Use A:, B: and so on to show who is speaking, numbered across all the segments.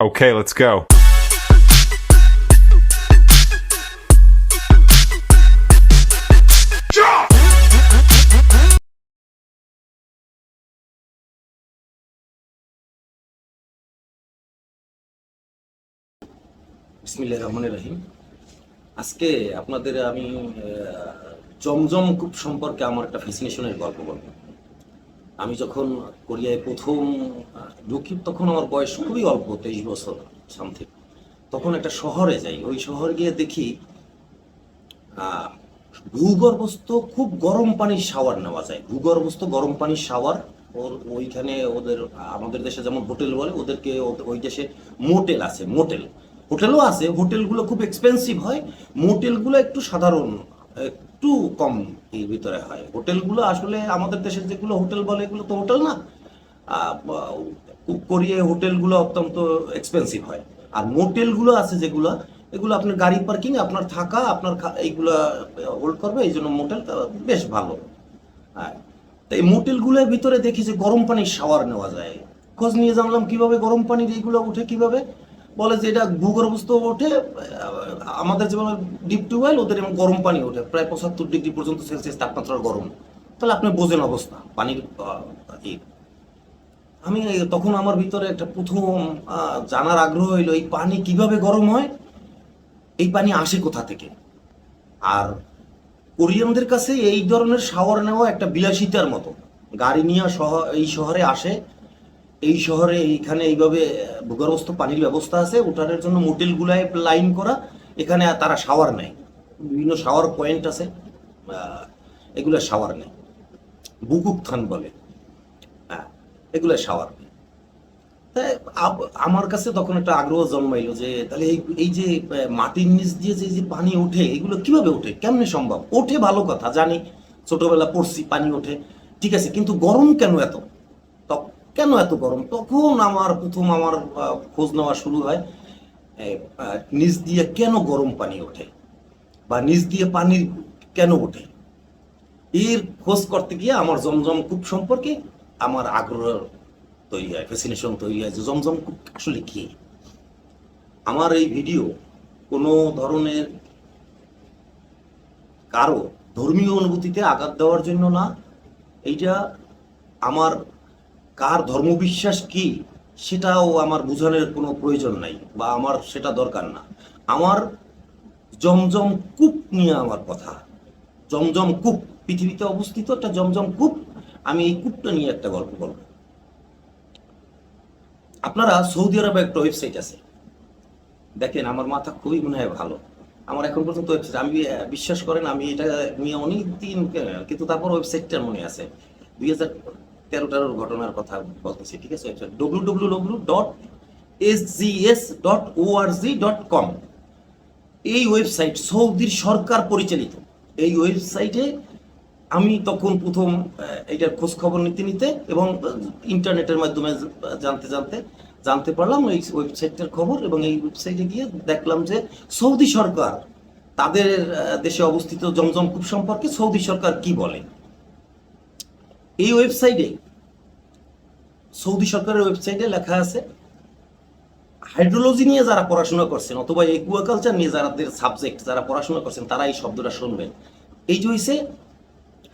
A: Okay, let's go.
B: রহমানির রহিম আজকে আপনাদের আমি জমজম কূপ সম্পর্কে আমার একটা ফ্যাসিনেশনের গল্প বলব আমি যখন কোরিয়ায় প্রথম ঢুকি তখন আমার বয়স খুবই অল্প, তেইশ বছর, সামথিং। তখন একটা শহরে যাই, ওই শহরে গিয়ে দেখি ভূগর্ভস্থ খুব গরম পানির শাওয়ার নেওয়া যায়। ভূগর্ভস্থ গরম পানির শাওয়ার ওর ওইখানে ওদের, আমাদের দেশে যেমন হোটেল বলে, ওদেরকে ওই দেশে মোটেল আছে, মোটেল। হোটেলও আছে, হোটেলগুলো খুব এক্সপেন্সিভ হয়, মোটেলগুলো একটু সাধারণ একটু কম এর ভিতরে হয়। হোটেলগুলো আসলে আমাদের দেশের যেগুলো হোটেল বলে, এগুলো তো হোটেল না। কোরিয়ায় হোটেলগুলো অত্যন্ত এক্সপেন্সিভ হয়। আর মোটেলগুলো আছে যেগুলো, এগুলো আপনার গাড়ি পার্কিং আপনার থাকা, আপনার এইগুলো হোল্ড করবে, এই জন্য মোটেল বেশ ভালো। হ্যাঁ তো এই মোটেলগুলোর ভিতরে দেখি যে গরম পানির শাওয়ার নেওয়া যায়। খোঁজ নিয়ে জানলাম কীভাবে গরম পানির এইগুলো উঠে, কীভাবে? বলে যে এটা ভূগর্ভস্থ ওঠে আমাদের যেমন ডিপ টিউবওয়েল ওদের এমন গরম পানি ওঠে, প্রায় পঁচাত্তর ডিগ্রি পর্যন্ত সেলসিয়াস তাপমাত্রার গরম। তাহলে আপনি বোঝেন অবস্থা, পানির। আমি তখন আমার ভিতরে একটা প্রথম জানার আগ্রহ হইল, এই পানি কীভাবে গরম হয়? এই পানি আসে কোথা থেকে? আর কোরিয়ানদের কাছে এই ধরনের শাওয়ার নেওয়া একটা বিলাসিতার মতো। গাড়ি নিয়ে এই শহরে আসে এই শহরে এইখানে এইভাবে ভূগর্ভস্থ পানির ব্যবস্থা আছে ওটার জন্য মোটেলগুলায় লাইন করা, এখানে তারা শাওয়ার নেয়। বিভিন্ন শাওয়ার পয়েন্ট আছে এগুলো শাওয়ার নেয়। বুকুকথান বলে হ্যাঁ এগুলো শাওয়ার নেয়। তাই আমার কাছে তখন একটা আগ্রহ জন্মাইলো যে, তাহলে এই যে মাটির নিচ দিয়ে যে যে পানি ওঠে, এগুলো কীভাবে ওঠে? কেমনে সম্ভব? ওঠে ভালো কথা, জানি, ছোটবেলা পড়ছি, পানি ওঠে, ঠিক আছে, কিন্তু গরম কেন এত? কেন এত গরম? তখন আমার, প্রথম আমার খোঁজ নেওয়া শুরু হয় নিচ দিয়ে কেন গরম পানি ওঠে? বা নিচ দিয়ে পানি কেন ওঠে? এর খোঁজ করতে গিয়ে আমার জমজম কূপ সম্পর্কে আমার আগ্রহ তৈরি হয় ফ্যাসিনেশন তৈরি হয় যে জমজম কূপ আসলে কি? আমার এই ভিডিও কোনো ধরনের কারও ধর্মীয় অনুভূতিতে আঘাত দেওয়ার জন্য না, এইটা আমার কার ধর্মবিশ্বাস কি, সেটাও আমার বোঝানোর কোনো প্রয়োজন নাই বা আমার সেটা দরকার না। আমার জমজম কূপ নিয়ে আমার কথা। জমজম কূপ, পৃথিবীতে অবস্থিত একটা জমজম কূপ, আমি এই কূপটা নিয়ে একটা গল্প বলব। আপনারা সৌদি আরবে একটা ওয়েবসাইট আছে। দেখেন, আমার মাথা খুবই মনে হয় ভালো। আমার এখন পর্যন্ত ওয়েবসাইট আমি বিশ্বাস করেন, আমি এটা নিয়ে অনেক দিন কিন্তু তারপর ওয়েবসাইটটা মনে আছে। দুই হাজার তেরো তেরোর ঘটনার কথা বলতেছি ঠিক আছে? W W W dot S G S dot O R G dot com এই ওয়েবসাইট সৌদির সরকার পরিচালিত। এই ওয়েবসাইটে আমি তখন প্রথম আহ, এইটার খোঁজ খবর নিতে নিতে এবং ইন্টারনেটের মাধ্যমে জানতে জানতে জানতে পারলাম এই ওয়েবসাইটটার খবর এবং এই ওয়েবসাইটে গিয়ে দেখলাম যে সৌদি সরকার তাদের দেশে অবস্থিত জমজম কূপ সম্পর্কে সৌদি সরকার কি বলে? এই ওয়েবসাইটে সৌদি সরকারের ওয়েবসাইটে লেখা আছে হাইড্রোলজি নিয়ে যারা পড়াশোনা করছেন অথবা একুয়াকালচার নিয়ে যারা সাবজেক্ট যারা পড়াশোনা করছেন তারা এই শব্দটা শুনবেন। এই যে হইছে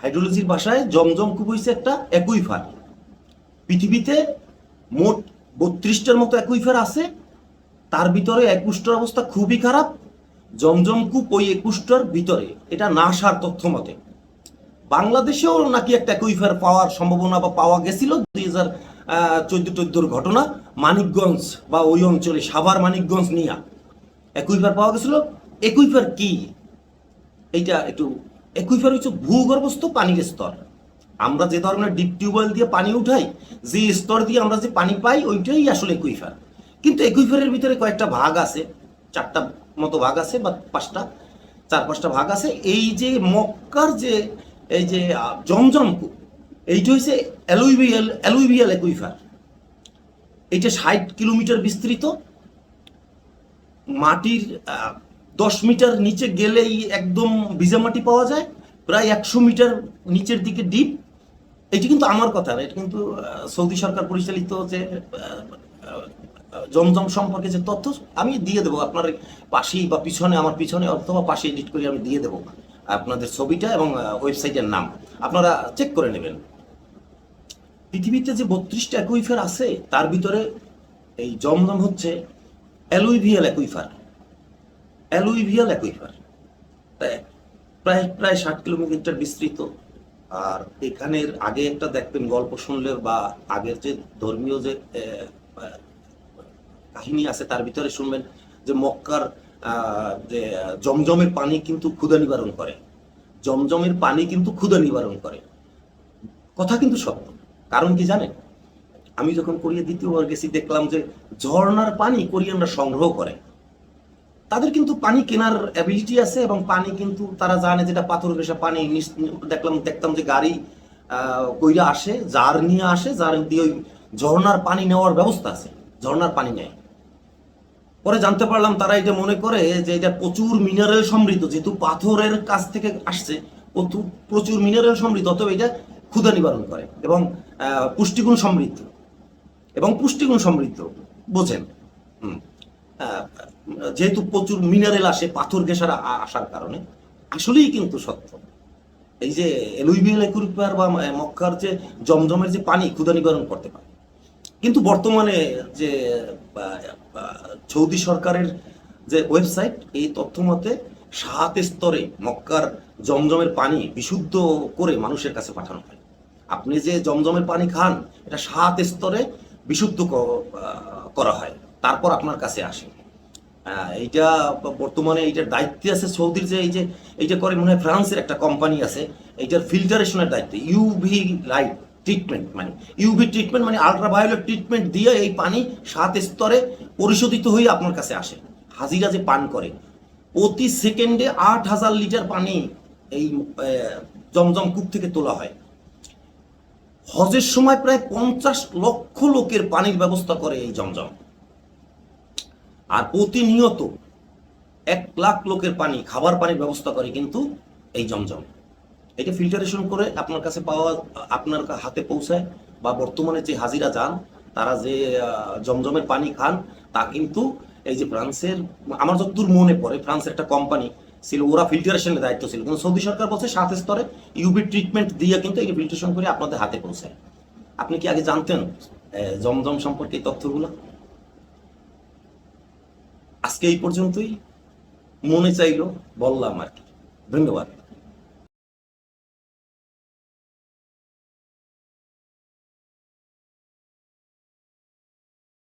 B: হাইড্রোলজির ভাষায় জমজম কূপ হইছে একটা একুইফার পৃথিবীতে মোট বত্রিশটার মতো একুইফার আছে, তার ভিতরে একুশটার অবস্থা খুবই খারাপ, জমজম কূপ ওই একুশটার ভিতরে। এটা নাসার তথ্য মতে বাংলাদেশেও নাকি একটা একুইফার পাওয়ার সম্ভাবনা বা পাওয়া গেছিল দুই হাজার চোদ্দ চোদ্দোর ঘটনা মানিকগঞ্জ বা ওই অঞ্চলে, সাভার মানিকগঞ্জ নিয়া। একুইফার পাওয়া গেছিল। একুইফার কি? এইটা একটু একুইফার হচ্ছে ভূগর্ভস্থ পানির স্তর। আমরা যে ধরনের ডিপ টিউবওয়েল দিয়ে পানি উঠাই, যে স্তর দিয়ে আমরা যে পানি পাই, ওইটাই আসলে একুইফার কিন্তু একুইফারের ভিতরে কয়েকটা ভাগ আছে, চারটা মতো ভাগ আছে বা পাঁচটা, চার পাঁচটা ভাগ আছে। এই যে মক্কার যে এই যে আহ, জমজম এইটা হচ্ছে অ্যালুইবিয়াল অ্যালুইবিয়াল একুইফার। এইটা ষাট কিলোমিটার বিস্তৃত। মাটির দশ মিটার নিচে গেলেই একদম ভিজা মাটি পাওয়া যায়। প্রায় একশো মিটার নিচের দিকে ডিপ এটি কিন্তু আমার কথা না এটা কিন্তু সৌদি সরকার পরিচালিত যে জমজম সম্পর্কে যে তথ্য আমি দিয়ে দেবো। আপনার পাশেই বা পিছনে আমার পিছনে অথবা পাশে এডিট করে আমি দিয়ে দেবো। আপনাদের ছবিটা এবং ওয়েবসাইটের নাম। আপনারা চেক করে নেবেন। পৃথিবীতে যে বত্রিশটা অ্যাকুইফার আছে, তার ভিতরে এই জমজম হচ্ছে অ্যালুইভিয়াল অ্যাকুইফার। অ্যালুইভিয়াল অ্যাকুইফার। প্রায় প্রায় ষাট কিলোমিটার বিস্তৃত। আর এখানের আগে একটা দেখবেন, গল্প শুনলে বা আগের যে ধর্মীয় যে কাহিনী আছে, তার ভিতরে শুনবেন যে মক্কার যে জমজমের পানি কিন্তু ক্ষুধা নিবারণ করে। জমজমের পানি কিন্তু ক্ষুধা নিবারণ করে। কথা কিন্তু সত্য। কারণ কি জানেন? আমি যখন কোরিয়া দ্বিতীয়বার গেছি, দেখলাম যে ঝর্ণার পানি কোরিয়ানরা সংগ্রহ করে। তাদের কিন্তু পানি কেনার অ্যাবিলিটি আছে এবং পানি কিন্তু তারা জানে যেটা পাথর ঘেসা পানি দেখলাম, দেখতাম যে গাড়ি কইরা আসে, জার নিয়ে আসে, জার দিয়ে ওই ঝর্ণার পানি নেওয়ার ব্যবস্থা আছে। ঝর্ণার পানি নেয়। পরে জানতে পারলাম তারা এটা মনে করে যে এটা প্রচুর মিনারেল সমৃদ্ধ, যেহেতু পাথরের কাছ থেকে আসছে, প্রচুর- মিনারেল সমৃদ্ধ, অতএব এটা ক্ষুধা নিবারণ করে এবং পুষ্টিগুণ সমৃদ্ধ এবং পুষ্টিগুণ সমৃদ্ধ, বোঝেন। যেহেতু প্রচুর মিনারেল আসে, পাথর ঘেসারা আসার কারণে, আসলেই কিন্তু সত্য। এই যে এলুইবিএল একুরিপার বা মক্কার যে জমজমের যে পানি ক্ষুধা নিবারণ করতে পারে। কিন্তু বর্তমানে যে সৌদি সরকারের যে ওয়েবসাইট, এই তথ্য মতে সাত স্তরে মক্কার জমজমের পানি বিশুদ্ধ করে মানুষের কাছে পাঠানো হয়। আপনি যে জমজমের পানি খান, এটা সাত স্তরে বিশুদ্ধ করা হয়। তারপর আপনার কাছে আসে। এইটা বর্তমানে এইটার দায়িত্বে আছে সৌদির যে এই যে এইটা করে মনে হয় ফ্রান্সের একটা কোম্পানি আছে, এইটার ফিল্টারেশনের দায়িত্বে ইউভি লাইট ট্রিটমেন্ট মানে। ইউভি ট্রিটমেন্ট মানে আলট্রাভায়োলেট ট্রিটমেন্ট দিয়ে এই পানি সাত স্তরে পরিশোধিত হয়ে আপনার কাছে আসে। হাজিরা যে পান করে, প্রতি সেকেন্ডে আট হাজার লিটার পানি এই জমজম কূপ থেকে তোলা হয়। হজের সময় প্রায় পঞ্চাশ লক্ষ লোকের পানির ব্যবস্থা করে এই জমজম। আর প্রতিনিয়ত এক লাখ লোকের পানি, খাবার পানির ব্যবস্থা করে কিন্তু এই জমজম। এটা ফিল্টারেশন করে আপনার কাছে পাওয়া, আপনার হাতে পৌঁছায় বা বর্তমানে যে হাজিরা যান, তারা যে জমজমের পানি খান, তা কিন্তু এই যে ফ্রান্সের, আমার যতদূর মনে পড়ে, ফ্রান্সের একটা কোম্পানি ছিল, ওরা ফিল্টারেশনের দায়িত্ব ছিল। কিন্তু সৌদি সরকার বলছে সাত স্তরে ইউবি ট্রিটমেন্ট দিয়ে কিন্তু এই ফিল্টারেশন করে আপনাদের হাতে পৌঁছায়। আপনি কি আগে জানতেন জমজম সম্পর্কে এই তথ্যগুলো? আজকে এই পর্যন্তই। মনে চাইলো, বললাম আর কি। ধন্যবাদ।